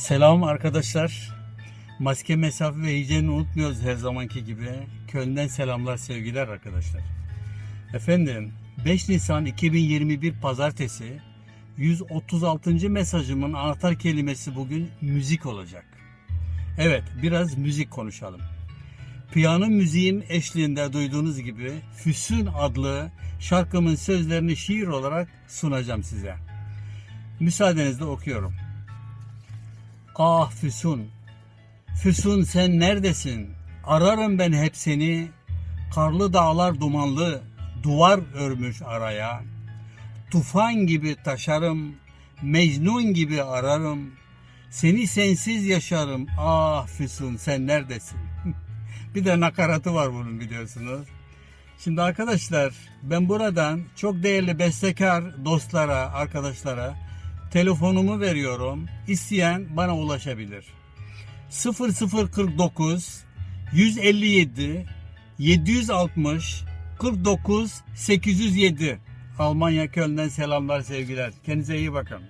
Selam arkadaşlar. Maske, mesafe ve hijyeni unutmuyoruz her zamanki gibi. Köln'den selamlar, sevgiler arkadaşlar. Efendim, 5 Nisan 2021 Pazartesi 136. mesajımın anahtar kelimesi bugün müzik olacak. Evet, biraz müzik konuşalım. Piyano müziğim eşliğinde duyduğunuz gibi Füsun adlı şarkımın sözlerini şiir olarak sunacağım size. Müsaadenizle okuyorum. Ah Füsun, Füsun sen neredesin? Ararım ben hep seni. Karlı dağlar dumanlı, duvar örmüş araya. Tufan gibi taşarım, Mecnun gibi ararım. Seni sensiz yaşarım. Ah Füsun sen neredesin? Bir de nakaratı var bunun biliyorsunuz. Şimdi arkadaşlar ben buradan çok değerli bestekar dostlara, arkadaşlara telefonumu veriyorum. İsteyen bana ulaşabilir. 0049 157 760 49 807 Almanya Köln'den selamlar sevgiler. Kendinize iyi bakın.